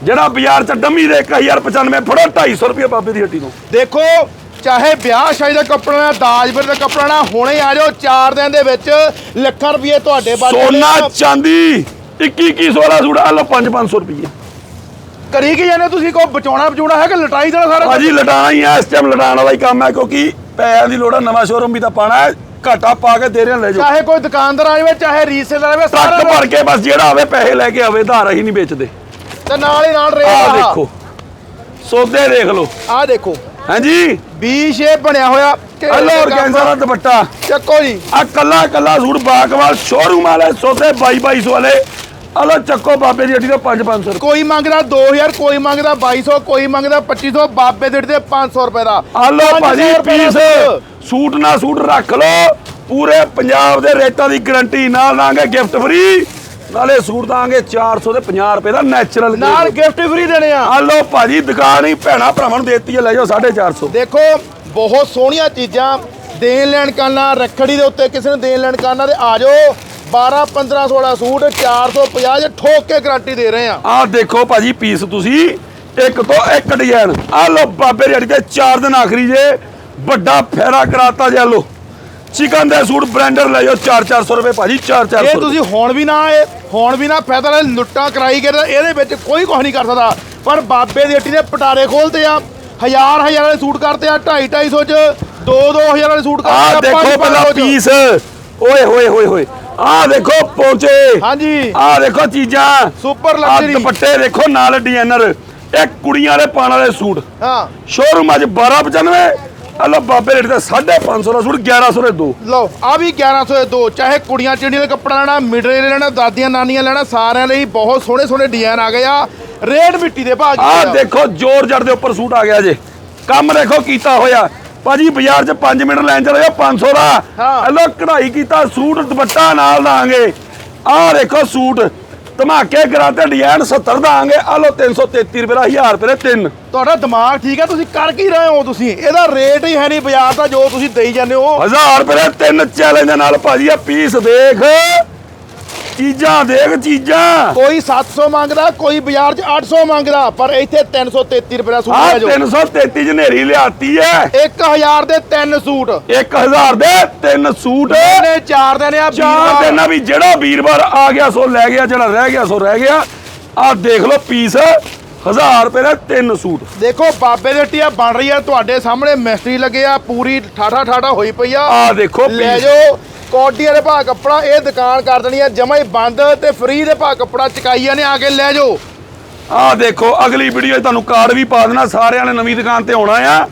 ਜਿਹੜਾ ਬਾਜ਼ਾਰ ਚ ਡੰਮੀ ਦੇ 1095 ਫੜੋ 250 ਰੁਪਏ ਬਾਬੇ ਦੀ ਹੱਟੀ ਤੋਂ
ਦੇਖੋ ਚਾਹੇ ਵਿਆਹ ਸ਼ਾਦੀ ਦਾ ਕੱਪੜਾ ਨਾ ਦਾਜ ਫਿਰ ਦਾ ਕੱਪੜਾ ਨਾ ਹੁਣੇ ਆ ਜਾਓ 4 ਦਿਨ ਦੇ ਵਿੱਚ ਲੱਖਾਂ ਰੁਪਏ ਤੁਹਾਡੇ ਬਾਜੂ
ਸੋਨਾ ਚਾਂਦੀ 21 21 ਵਾਲਾ ਸੂਟ ਆ ਲਓ 5 500 ਰੁਪਏ
ਕਰੀ ਕੀ ਜਾਂਦੇ ਤੁਸੀਂ? ਕੋ ਬਚਾਉਣਾ ਬਚਾਉਣਾ ਹੈ ਕਿ ਲਟਾਈ ਦੇਣਾ ਸਾਰਾ?
ਭਾਜੀ ਲਟਾਣਾ ਹੀ ਆ ਇਸ ਟਾਈਮ ਲਟਾਉਣ ਵਾਲਾ ਹੀ ਕੰਮ ਹੈ ਕਿਉਂਕਿ ਪੈਸਿਆਂ ਦੀ ਲੋੜ ਆ ਨਵਾਂ ਸ਼ੋਰੂਮ ਵੀ ਤਾਂ ਪਾਣਾ ਹੈ। ਘਾਟਾ ਪਾ ਕੇ ਦੇ ਰਹੇ ਲੈ ਜਾਓ।
ਚਾਹੇ ਕੋਈ ਦੁਕਾਨਦਾਰ ਆ ਜਾਵੇ ਚਾਹੇ ਰੀਸੇਲਰ ਆਵੇ ਸਾਰਾ
ਟਰੱਕ ਭਰ ਕੇ ਬਸ ਜਿਹੜਾ ਆਵੇ ਪੈਸੇ ਲੈ ਕੇ ਆਵੇ ਧਾਰ ਅਸੀਂ ਨਹੀਂ ਵੇਚਦੇ।
ਤੇ ਨਾਲ ਹੀ ਨਾਲ ਰੇਟ
ਆਹ ਦੇਖੋ ਸੌਦੇ ਦੇਖ ਲਓ।
ਆਹ ਦੇਖੋ।
ਹਾਂਜੀ?
ਬੀ ਸ਼ੇਪ ਬਣਿਆ ਹੋਇਆ
ਹਲੋ ਔਰਗੈਂਜ਼ਾ ਦਾ ਦੁਪੱਟਾ।
ਚੱਕੋ ਜੀ।
ਆ ਕੱਲਾ ਕੱਲਾ ਸੂਟ ਬਾਕਵਾਲ ਸ਼ੋਰੂਮ ਵਾਲੇ ਸੌਦੇ 22 2200 ਵਾਲੇ। ਹਲੋ ਚੱਕੋ ਬਾਬੇ ਦੀ ਹੱਟੀ ਤੋਂ 5 500
ਕੋਈ ਮੰਗਦਾ 2000 ਕੋਈ ਮੰਗਦਾ 2200 ਕੋਈ ਮੰਗਦਾ 2500 ਬਾਬੇ ਦੇ ਦੇ 500 ਰੁਪਏ ਦਾ।
ਹਲੋ
500
ਭਾਜੀ
ਦਾ
ਪੀਸ
ਸੂਟ।
ਨਾ ਸੂਟ ਰੱਖ ਲਓ। ਪੂਰੇ ਪੰਜਾਬ ਦੇ ਰੇਟਾਂ ਦੀ ਗਾਰੰਟੀ ਨਾਲ ਦਾਂਗੇ ਗਿਫਟ ਫ੍ਰੀ ਨਾਲੇ ਸੂਟ ਦਾਂਗੇ 400 ਤੇ 50 ਰੁਪਏ ਦਾ ਨੈਚੁਰਲ
ਨਾਲ ਗਿਫਟ ਫ੍ਰੀ ਦੇਣੇ ਆ।
ਹਲੋ ਭਾਜੀ ਦੁਕਾਨ ਹੀ ਭੈਣਾ ਭਰਾਵਾਂ ਨੂੰ ਦੇਤੀ ਹੈ ਲੈ ਜਾਓ 450
ਦੇਖੋ ਬਹੁਤ ਸੋਹਣੀਆਂ ਚੀਜ਼ਾਂ। ਦੇਣ ਲੈਣ ਕਰਨਾ ਰੱਖੜੀ ਦੇ ਉੱਤੇ ਕਿਸੇ ਨੂੰ ਦੇਣ ਲੈਣ ਕਰਨਾ ਤੇ ਆ ਜਾਓ। 12 15 16 ਸੂਟ 450 ਜੇ ਠੋਕ ਕੇ ਗਾਰੰਟੀ ਦੇ ਰਹੇ ਆ।
ਆਹ ਦੇਖੋ ਭਾਜੀ ਪੀਸ ਤੁਸੀਂ। ਇੱਕ ਤੋਂ ਇੱਕ ਡਿਜ਼ਾਈਨ ਆਹ ਲੋ ਬਾਬੇ ਰੇੜੀ ਤੇ 4 ਦਿਨ ਆਖਰੀ ਜੇ। ਵੱਡਾ ਫੇਰਾ ਕਰਾਤਾ ਜੇ ਲੋ ਚਿਕਨ ਦੇ ਸੂਟ ਬ੍ਰਾਂਡਰ ਲੈ ਜਾਓ 4-400 ਰੁਪਏ ਭਾਜੀ 4-400
ਇਹ ਤੁਸੀਂ ਹੁਣ ਵੀ ਨਾ ਇਹ ਹੁਣ ਵੀ ਨਾ ਫਾਇਦਾ ਲੈ ਲੁੱਟਾਂ ਕਰਾਈ ਗਏ ਤਾਂ ਇਹਦੇ ਵਿੱਚ ਕੋਈ ਕੁਝ ਨਹੀਂ ਕਰ ਸਕਦਾ। ਪਰ ਬਾਬੇ ਦੀ ਹੱਟੀ ਦੇ ਪਟਾਰੇ ਖੋਲਦੇ ਆ ਹਜ਼ਾਰ ਹਜ਼ਾਰ ਵਾਲੇ ਸੂਟ ਕਰਦੇ ਆ 2.5 250 ਚ 2 2000 ਵਾਲੇ ਸੂਟ ਕਰਦੇ
ਆਹ
ਆ
ਦੇਖੋ ਪਹਿਲਾਂ। ਪੀਸ ਓਏ ਹੋਏ ਹੋਏ ਹੋਏ। ਆਹ ਦੇਖੋ ਪਹੁੰਚੇ
ਹਾਂਜੀ।
ਆਹ ਦੇਖੋ ਚੀਜ਼ਾਂ।
ਸੁਪਰ ਲਗਜ਼ਰੀ
ਦੁਪੱਟੇ ਦੇਖੋ ਨਾਲ ਡਿਜ਼ਾਈਨਰ ਇਹ ਕੁੜੀਆਂ ਵਾਲੇ ਪਾਣ ਵਾਲੇ ਸੂਟ।
ਹਾਂ।
ਸ਼ੋਰੂਮ ਅੱਜ 1295 ਅੱਲਾ ਬਾਬੇ ਰੇਟ ਤੇ 550 ਦਾ ਸੂਟ 1100 ਦੇ ਦੋ।
ਲਓ ਆ ਵੀ 1100 ਦੇ ਦੋ ਚਾਹੇ ਕੁੜੀਆਂ ਚਿੜੀਆਂ ਦਾ ਕੱਪੜਾ ਲੈਣਾ ਮਿਡਰੇ ਲੈਣਾ ਦਾਦੀਆਂ ਨਾਨੀਆਂ ਲੈਣਾ ਸਾਰਿਆਂ ਲਈ ਬਹੁਤ ਸੋਹਣੇ ਸੋਹਣੇ ਡਿਜ਼ਾਈਨ ਆ ਗਏ ਆ। ਰੇਟ ਮਿੱਟੀ ਦੇ ਭਾਅ ਆ।
ਦੇਖੋ ਜੋਰ ਜੜ ਦੇ ਉੱਪਰ ਸੂਟ ਆ ਗਿਆ ਜੇ। ਕੰਮ ਦੇਖੋ ਕੀਤਾ ਹੋਇਆ। ਭਾਜੀ ਬਾਜ਼ਾਰ 'ਚ 5 ਮਿੰਟ ਲੈਣ ਚਲੇ ਜਾਓ 500 ਦਾ।
ਹਾਂ।
ਹਲੋ ਕਢਾਈ ਕੀਤਾ ਸੂਟ ਦੁਪੱਟਾ ਨਾਲ ਦਾਂਗੇ। ਆਹ ਦੇਖੋ ਸੂਟ। ਧਮਾਕੇ ਕਰਾਤੇ ਡਿਜ਼ਾਈਨ 70 ਦਾਂਗੇ। ਆਹ ਲੋ 333 ਰੁਪਏ ਦਾ 1000 ਰੁਪਏ ਦੇ ਤਿੰਨ।
ਤੁਹਾਡਾ ਦਿਮਾਗ ਠੀਕ ਆ ਤੁਸੀਂ ਕਰ ਕੀ ਰਹੇ ਹੋ ਤੁਸੀਂ? ਇਹਦਾ ਰੇਟ ਹੀ ਹੈ ਨਹੀਂ ਬਾਜ਼ਾਰ ਦਾ ਜੋ ਤੁਸੀਂ ਦੇਈ ਜਾਂਦੇ ਹੋ।
1000 ਰੁਪਏ ਦੇ ਤਿੰਨ ਚੈਲੰਜ ਨਾਲ ਭਾਜੀ ਆ ਪੀਸ ਦੇਖ। ਚੀਜ਼ਾਂ ਦੇਖ ਚੀਜ਼ਾਂ।
ਕੋਈ 700 ਮੰਗਦਾ ਕੋਈ ਬਾਜ਼ਾਰ 'ਚ 800 ਮੰਗਦਾ ਪਰ ਇੱਥੇ 333 ਰੁਪਏ ਦਾ ਸੂਟ ਲੈ ਜਾਓ।
333 ਚ ਨੇਰੀ ਲਿਆਤੀ ਐ।
1000 ਦੇ ਤਿੰਨ ਸੂਟ।
1000 ਦੇ ਤਿੰਨ ਸੂਟ।
ਇਹਨੇ ਚਾਰ ਦਿਨ ਆ
ਚਾਰ
ਵੀਰਵਾਰ।
ਦਿਨ ਆ ਵੀ ਜਿਹੜਾ ਵੀਰਵਾਰ ਆ ਗਿਆ ਸੋ ਲੈ ਗਿਆ ਜਿਹੜਾ ਰਹਿ ਗਿਆ ਸੋ ਰਹਿ ਗਿਆ। ਆਹ ਦੇਖ ਲਓ ਪੀਸ 1000 ਰੁਪਏ ਦੇ ਤਿੰਨ ਸੂਟ।
ਦੇਖੋ ਬਾਬੇ ਦੀ ਹੱਟੀ ਆ ਬਣ ਰਹੀ ਆ ਤੁਹਾਡੇ ਸਾਹਮਣੇ ਮਿਸਤਰੀ ਲੱਗੇ ਆ ਪੂਰੀ ਠਾਠਾ ਠਾਠਾ ਹੋਈ ਪਈ ਆ।
ਆਹ ਦੇਖੋ
ਲੈ ਜਾਓ। ਕੋਡੀਆਂ ਦੇ ਭਾਅ ਕੱਪੜਾ ਇਹ ਦੁਕਾਨ ਕਰ ਦੇਣੀ ਆ ਜਮਾ ਹੀ ਬੰਦ ਤੇ ਫ੍ਰੀ ਦੇ ਭਾਅ ਕੱਪੜਾ ਚਕਾਈਆਂ ਨੇ ਆ ਕੇ ਲੈ ਜਾਓ।
ਆਹ ਦੇਖੋ ਅਗਲੀ ਵੀਡੀਓ 'ਚ ਤੁਹਾਨੂੰ ਕਾਰਡ ਵੀ ਪਾ ਦੇਣਾ ਸਾਰਿਆਂ ਨੇ ਨਵੀਂ ਦੁਕਾਨ ਤੇ ਆਉਣਾ ਆ।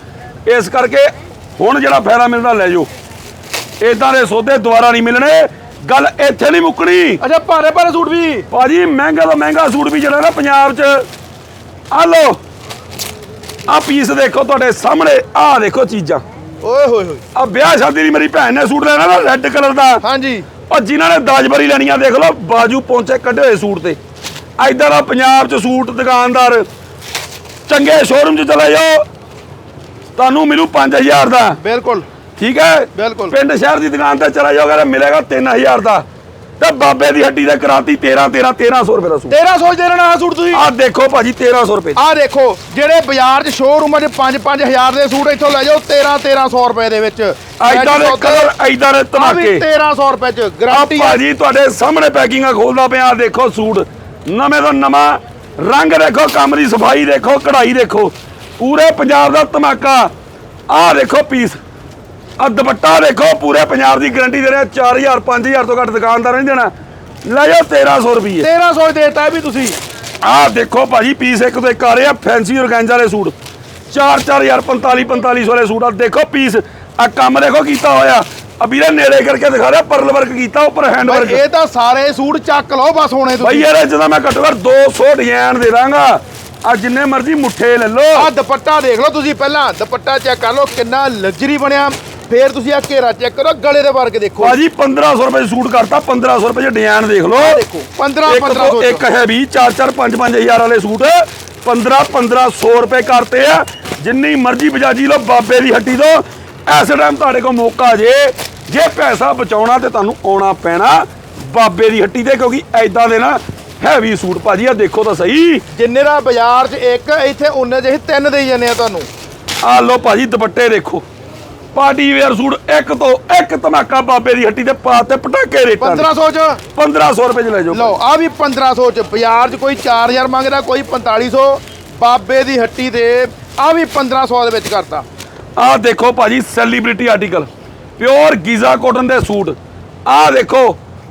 ਇਸ ਕਰਕੇ ਹੁਣ ਜਿਹੜਾ ਫਾਇਦਾ ਮਿਲਦਾ ਲੈ ਜਾਓ। ਇਦਾਂ ਦੇ ਸੌਦੇ ਦੁਬਾਰਾ ਨਹੀਂ ਮਿਲਣੇ ਗੱਲ ਇੱਥੇ ਨਹੀਂ ਮੁੱਕਣੀ।
ਅੱਛਾ ਭਾਰੇ ਭਾਰੇ ਸੂਟ ਵੀ।
ਭਾਜੀ ਮਹਿੰਗਾ ਤੋਂ ਮਹਿੰਗਾ ਸੂਟ ਵੀ ਜਿਹੜਾ ਨਾ ਪੰਜਾਬ 'ਚ ਆ ਲੋ ਆ ਪੀਸ ਦੇਖੋ ਤੁਹਾਡੇ ਸਾਹਮਣੇ ਆ ਦੇਖੋ ਚੀਜ਼ਾਂ।
ਓਏ ਹੋਏ ਹੋਏ।
ਆ ਵਿਆਹ ਸ਼ਾਦੀ ਦੀ ਮੇਰੀ ਭੈਣ ਨੇ ਸੂਟ ਲੈਣਾ ਨਾ ਰੈੱਡ ਕਲਰ ਦਾ।
ਹਾਂਜੀ।
ਉਹ ਜਿਨ੍ਹਾਂ ਨੇ ਦਾਜਬਰੀ ਲੈਣੀਆਂ ਦੇਖ ਲਓ ਬਾਜੂ ਪਹੁੰਚੇ ਕੱਢੇ ਹੋਏ ਸੂਟ ਤੇ। ਇਧਰ ਆ ਪੰਜਾਬ 'ਚ ਸੂਟ ਦੁਕਾਨਦਾਰ। ਚੰਗੇ ਸ਼ੋਰੂਮ 'ਚ ਚਲੇ ਜਾਓ। ਤੁਹਾਨੂੰ ਮਿਲੂ 5000 ਦਾ।
ਬਿਲਕੁਲ।
ਠੀਕ ਹੈ?
ਬਿਲਕੁਲ।
ਪਿੰਡ ਸ਼ਹਿਰ ਦੀ ਦੁਕਾਨ ਤੇ ਚਲਾ ਜਾਓਗੇ ਤਾਂ ਮਿਲੇਗਾ 3000 ਦਾ। ਤੇ ਬਾਬੇ ਦੀ ਹੱਡੀ ਦੇ ਕਰਾਤੀ 13 13 1300 ਰੁਪਏ ਦਾ ਸੂਟ।
1300 ਦੇ ਲੈਣਾ ਆਹ ਸੂਟ ਤੁਸੀਂ?
ਆਹ ਦੇਖੋ ਭਾਜੀ 1300 ਰੁਪਏ
ਆਹ ਦੇਖੋ ਜਿਹੜੇ ਬਾਜ਼ਾਰ 'ਚ ਸ਼ੋਰੂਮਾਂ 'ਚ 5-5000 ਦੇ ਸੂਟ ਇੱਥੋਂ ਲੈ ਜਾਓ 13-1300 ਰੁਪਏ ਦੇ ਵਿੱਚ।
ਐਦਾਂ ਦੇ ਕਲਰ ਐਦਾਂ ਦੇ
ਆ ਵੀ
ਧਮਾਕੇ।
1300 ਰੁਪਏ 'ਚ ਗਾਰੰਟੀ ਆ।
ਭਾਜੀ ਤੁਹਾਡੇ ਸਾਹਮਣੇ ਪੈਕਿੰਗਾਂ ਖੋਲਦਾ ਪਿਆ ਦੇਖੋ ਸੂਟ। ਨਵੇਂ ਤੋਂ ਨਵਾਂ ਰੰਗ ਦੇਖੋ ਕੰਮ ਦੀ ਸਫ਼ਾਈ ਦੇਖੋ ਕਢਾਈ ਦੇਖੋ। ਪੂਰੇ ਪੰਜਾਬ ਦਾ ਧਮਾਕਾ। ਆਹ ਦੇਖੋ ਪੀਸ। ਆ ਦੁਪੱਟਾ ਦੇਖੋ ਪੂਰੇ ਪੰਜਾਬ ਦੀ ਗਾਰੰਟੀ ਦੇ ਰਿਹਾ 4000 5000 ਤੋਂ ਘੱਟ ਦੁਕਾਨਦਾਰ ਨਹੀਂ ਦੇਣਾ। ਲੈ ਜਾਓ 1300 ਰੁਪਏ
1300 ਦੇਤਾ ਇਹ ਵੀ ਤੁਸੀਂ।
ਆਹ ਦੇਖੋ ਭਾਜੀ ਪੀਸ ਇੱਕ ਤੋਂ ਇੱਕ ਆ ਰਹੇ ਫੈਂਸੀ ਔਰਗੈਂਜਾ ਵਾਲੇ ਸੂਟ। 4 4000 45 4500 ਵਾਲੇ ਸੂਟ ਆ। ਦੇਖੋ ਪੀਸ ਆ ਕੰਮ ਦੇਖੋ ਕੀਤਾ ਹੋਇਆ। ਆ ਵੀਰੇ ਨੇੜੇ ਕਰਕੇ ਦਿਖਾ ਰਿਹਾ ਪਰਲ ਵਰਕ ਕੀਤਾ ਉੱਪਰ ਹੈਂਡ
ਬਾਈ
ਵਰਕ
ਇਹ ਤਾਂ ਸਾਰੇ ਸੂਟ ਚੱਕ ਲਓ ਬਸ ਹੁਣੇ
ਬਾਈ
ਤੁਸੀਂ
ਇਹਦੇ ਚ ਤਾਂ ਮੈਂ ਘੱਟੋ ਘੱਟ 200 ਡਿਜ਼ਾਈਨ ਦੇ ਦਾਂਗਾ। ਆ ਜਿੰਨੇ ਮਰਜ਼ੀ ਮੁੱਠੇ ਲੈ ਲਓ।
ਆ ਦੁਪੱਟਾ ਦੇਖ ਲਓ ਤੁਸੀਂ ਪਹਿਲਾਂ ਦੁਪੱਟਾ ਚੈੱਕ ਕਰ ਲਓ ਕਿੰਨਾ ਲਗਜ਼ਰੀ ਬਣਿਆ। ਫੇਰ ਤੁਸੀਂ ਆ ਘੇਰਾ ਚੈੱਕ ਕਰੋ ਗਲੇ ਦੇ ਵਰਕ ਦੇਖੋ।
ਭਾਜੀ 1500 ਰੁਪਏ ਸੂਟ ਕਰਤਾ 1500 ਰੁਪਏ ਚ ਡਿਜ਼ਾਈਨ ਦੇਖ ਲਓ।
ਦੇਖੋ 15
ਇੱਕ ਤੋਂ
1500
ਇੱਕ ਹੈ ਵੀ 4 4 5 5000 ਵਾਲੇ ਸੂਟ 15 1500 ਰੁਪਏ ਕਰਤੇ ਆ। ਜਿੰਨੀ ਮਰਜ਼ੀ ਬਜਾਜੀ ਲਓ ਬਾਬੇ ਦੀ ਹੱਟੀ ਤੋਂ ਐਸ ਟਾਈਮ ਤੁਹਾਡੇ ਕੋਲ ਮੌਕਾ ਜੇ ਜੇ ਪੈਸਾ ਬਚਾਉਣਾ ਤੇ ਤੁਹਾਨੂੰ ਆਉਣਾ ਪੈਣਾ ਬਾਬੇ ਦੀ ਹੱਟੀ ਤੇ ਕਿਉਂਕਿ ਐਦਾਂ ਦੇ ਨਾ ਹੈਵੀ ਸੂਟ ਭਾਜੀ ਆ ਦੇਖੋ ਤਾਂ ਸਹੀ।
ਜਿੰਨੇ ਦਾ ਬਾਜ਼ਾਰ 'ਚ ਇੱਕ ਇੱਥੇ ਉਹਨੇ ਜਿਹੇ ਤਿੰਨ ਦੇਈ ਜਾਂਦੇ ਆ ਤੁਹਾਨੂੰ।
ਆ ਲਓ ਭਾਜੀ ਦੁਪੱਟੇ ਦੇਖੋ। ਪਾਰਟੀ ਵੇਅਰ ਸੂਟ ਇੱਕ ਤੋਂ ਇੱਕ ਧਮਾਕਾ ਬਾਬੇ ਦੀ ਹੱਟੀ ਤੇ ਪਾ ਤੇ ਪਟਾਕੇ ਰੇਟਾਂ ਦੇ।
1500 'ਚ?
1500 ਰੁਪਏ ਚ ਲੈ ਜਾਓ।
ਲਓ ਆ ਵੀ 1500 'ਚ। ਬਾਜ਼ਾਰ 'ਚ ਕੋਈ 4000 ਮੰਗਦਾ ਕੋਈ 4500 ਬਾਬੇ ਦੀ ਹੱਟੀ ਤੇ ਆ ਵੀ 1500 ਦੇ ਵਿੱਚ ਕਰਤਾ।
ਆਹ ਦੇਖੋ ਭਾਜੀ celebrity article pure Giza cotton ਦੇ ਸੂਟ। ਆਹ ਦੇਖੋ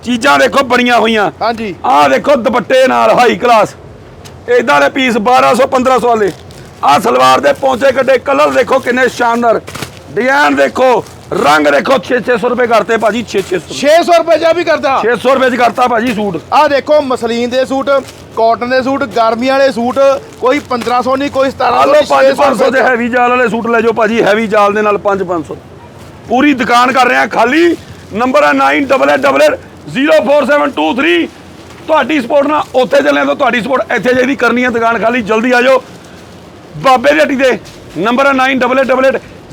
ਚੀਜ਼ਾਂ ਦੇਖੋ ਬਣੀਆਂ ਹੋਈਆਂ।
ਹਾਂਜੀ।
ਆਹ ਦੇਖੋ ਦੁਪੱਟੇ ਨਾਲ ਹਾਈ ਕਲਾਸ ਇਦਾਂ ਦੇ ਪੀਸ 1200 1500 ਵਾਲੇ। ਆਹ ਸਲਵਾਰ ਦੇ ਪੌਂਚੇ ਕੱਢੇ। ਕਲਰ ਦੇਖੋ ਕਿੰਨੇ ਸ਼ਾਨਦਾਰ। ਡਿਜ਼ਾਈਨ ਦੇਖੋ ਰੰਗ ਦੇਖੋ 6-600 ਰੁਪਏ ਕਰਤੇ ਭਾਜੀ 6-600
600 ਰੁਪਏ। ਜਾ ਵੀ ਕਰਦਾ।
600 ਰੁਪਏ ਚ ਕਰਤਾ ਭਾਜੀ ਸੂਟ।
ਆ ਦੇਖੋ ਮਸਲੀਨ ਦੇ ਸੂਟ ਕਾਟਨ ਦੇ ਸੂਟ ਗਰਮੀ ਵਾਲੇ ਸੂਟ ਕੋਈ 1500 ਨਹੀਂ ਕੋਈ 1700
ਆ ਲਓ
ਨਹੀਂ,
5-500 ਦੇ ਹੈਵੀ ਜਾਲ ਵਾਲੇ ਸੂਟ ਲੈ ਜਾਓ ਭਾਜੀ ਹੈਵੀ ਜਾਲ ਦੇ ਨਾਲ 5-500 ਪੂਰੀ ਦੁਕਾਨ ਕਰ ਰਹੇ ਆ ਖਾਲੀ। ਨੰਬਰ ਹੈ 9888047223 ਤੁਹਾਡੀ ਸਪੋਰਟ ਨਾਲ ਉੱਥੇ ਚੱਲੇ ਤਾਂ ਤੁਹਾਡੀ ਸਪੋਰਟ ਇੱਥੇ ਜਿਹੜੀ ਕਰਨੀ ਹੈ ਦੁਕਾਨ ਖਾਲੀ ਜਲਦੀ ਆ ਜਾਓ। ਬਾਬੇ ਦੀ ਹੱਟੀ ਦੇ। ਨੰਬਰ ਹੈ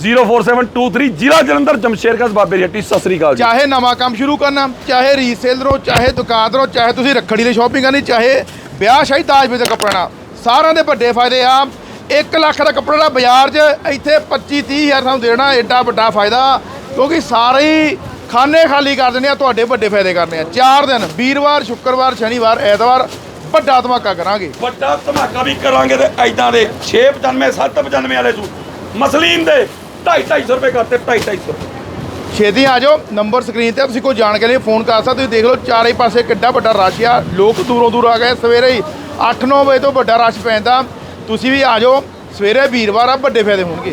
9888047223 ਜ਼ਿਲ੍ਹਾ ਜਲੰਧਰ ਜਮਸ਼ੇਰਗੰਜ ਬਾਬੇ ਦੀ ਹੱਟੀ। ਸਤਿ ਸ੍ਰੀ ਅਕਾਲ ਜੀ।
ਚਾਹੇ ਨਵਾਂ ਕੰਮ ਸ਼ੁਰੂ ਕਰਨਾ ਚਾਹੇ ਰੀਸੇਲਰੋ ਚਾਹੇ ਦੁਕਾਨਦਾਰੋ ਚਾਹੇ ਤੁਸੀਂ ਰੱਖੜੀ ਦੀ ਸ਼ਾਪਿੰਗ ਕਰਨੀ ਚਾਹੇ ਵਿਆਹ ਸ਼ਾਹੀ ਦਾਜ ਵਿੱਚ ਕੱਪੜਾ ਨਾ ਸਾਰਿਆਂ ਦੇ ਵੱਡੇ ਫਾਇਦੇ ਆ। 1 ਲੱਖ ਦਾ ਕੱਪੜਾ ਦਾ ਬਾਜ਼ਾਰ 'ਚ ਇੱਥੇ 25 30 ਹਜ਼ਾਰ ਸਾਨੂੰ ਦੇਣਾ ਐਡਾ ਵੱਡਾ ਫਾਇਦਾ। ਕਿਉਂਕਿ ਸਾਰੇ ਹੀ ਖਾਨੇ ਖਾਲੀ ਕਰ ਦਿੰਦੇ ਆ ਤੁਹਾਡੇ ਵੱਡੇ ਫਾਇਦੇ ਕਰਨੇ ਆ। ਚਾਰ ਦਿਨ ਵੀਰਵਾਰ ਸ਼ੁੱਕਰਵਾਰ ਸ਼ਨੀਵਾਰ ਐਤਵਾਰ ਵੱਡਾ ਧਮਾਕਾ ਕਰਾਂਗੇ।
ਵੱਡਾ ਧਮਾਕਾ ਵੀ ਕਰਾਂਗੇ ਤੇ ਐਦਾਂ ਦੇ 695 795 ਵਾਲੇ ਸੂਟ ਮਸਲੀਨ ਦੇ 2.5 ਰੁਪਏ ਕਰਤੇ 2.5 ਰੁਪਏ।
ਛੇਤੀ ਆ ਜਾਓ, ਨੰਬਰ ਸਕਰੀਨ ਤੇ ਤੁਸੀਂ ਕੋਈ ਜਾਣਕਾਰੀ ਲਈ ਫੋਨ ਕਰ ਸਕਦੇ ਤੁਸੀਂ ਦੇਖ ਲਓ, ਚਾਰੇ ਪਾਸੇ ਕਿੱਡਾ ਵੱਡਾ ਰਸ਼ ਆ। ਲੋਕ ਦੂਰੋਂ ਦੂਰ ਆ ਗਏ। ਸਵੇਰੇ ਹੀ 8-9 ਵਜੇ ਤੋਂ ਵੱਡਾ ਰਸ਼ ਪੈਂਦਾ। ਤੁਸੀਂ ਵੀ ਆ ਜਾਓ। ਸਵੇਰੇ ਵੀਰਵਾਰ ਆ, ਵੱਡੇ ਫਾਇਦੇ ਹੋਣਗੇ।